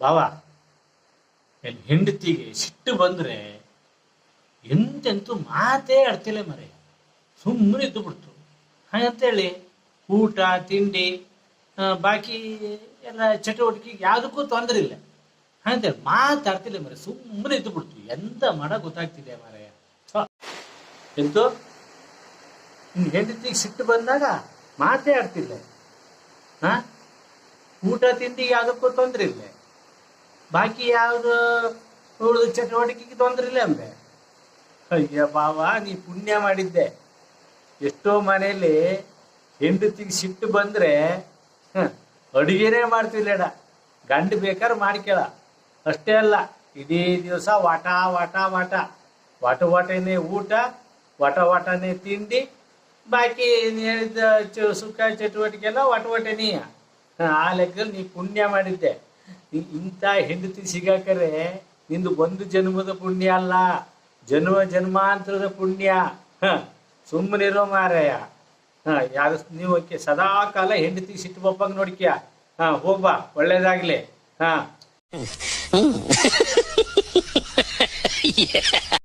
ಬಾವ ಎಲ್ಲಿ ಹೆಂಡತಿಗೆ ಸಿಟ್ಟು ಬಂದ್ರೆ ಎಂತೆಂತೂ ಮಾತೇ ಅಡ್ತಿಲ್ಲ ಮರೆ. ಸುಮ್ಮನೆ ಇದ್ದು ಬಿಡ್ತು. ಹಾಗಂತೇಳಿ ಊಟ, ತಿಂಡಿ ಬಾಕಿ ಎಲ್ಲ ಚಟುವಟಿಕೆ ಯಾವುದಕ್ಕೂ ತೊಂದರೆ ಇಲ್ಲ. ಹಾಗಂತೇಳಿ ಮಾತಾಡ್ತಿಲ್ಲ ಮರೆ, ಸುಮ್ಮನೆ ಇದ್ದು ಬಿಡ್ತು. ಎಂತ ಮಾಡ ಗೊತ್ತಾಗ್ತಿದೆ ಮರೆ. ಎಂತು? ಹೆಂಡತಿಗೆ ಸಿಟ್ಟು ಬಂದಾಗ ಮಾತೇ ಆಡ್ತಿಲ್ಲ. ಹಾ? ಊಟ ತಿಂಡಿ ಯಾವುದಕ್ಕೂ ತೊಂದರೆ ಇಲ್ಲ. ಬಾಕಿ ಯಾವುದು ಉಳಿದ ಚಟುವಟಿಕೆಗೆ ತೊಂದರೆ ಇಲ್ಲ ಅಂದೆ ಅಯ್ಯ ಬಾವ, ನೀ ಪುಣ್ಯ ಮಾಡಿದ್ದೆ. ಎಷ್ಟೋ ಮನೆಯಲ್ಲಿ ಹೆಂಡತಿಗೆ ಸಿಟ್ಟು ಬಂದ್ರೆ ಅಡುಗೆನೇ ಮಾಡ್ತಿರ್ಲೇಡ ಗಂಡು ಬೇಕಾದ್ರೆ ಮಾಡ್ಕೇಳ. ಅಷ್ಟೇ ಅಲ್ಲ ಇಡೀ ದಿವಸ ವಾಟ ವಾಟ ವಾಟ. ವಾಟ, ವಾಟನೇ ಊಟ, ವಾಟ, ವಾಟನೇ ತಿಂಡಿ. ಬಾಕಿ ಹೇಳಿದ ಸುಖ ಚಟುವಟಿಕೆ ಎಲ್ಲ ವಾಟ ವಾಟನೀಯ ಆ ಲೆಕ್ಕದಲ್ಲಿ ನೀ ಪುಣ್ಯ ಮಾಡಿದ್ದೆ. ಇಂಥ ಹೆಂಡತಿ ಸಿಗಾಕರೆ ನಿಂದು ಒಂದು ಜನ್ಮದ ಪುಣ್ಯ ಅಲ್ಲ. ಜನ್ಮ ಜನ್ಮಾಂತರದ ಪುಣ್ಯ. ಹ ಸುಮ್ಮನಿರೋ ಮಾರಾಯ. ಹ, ಯಾರು ನೀವು ಸದಾ ಕಾಲ ಹೆಂಡತಿ ಸಿಟ್ಟು ಬಪ್ಪಂಗ್ ನೋಡ್ಕ್ಯಾ. ಹಾ, ಹೋಗ್ಬಾ, ಒಳ್ಳೇದಾಗ್ಲಿ. ಹಾ.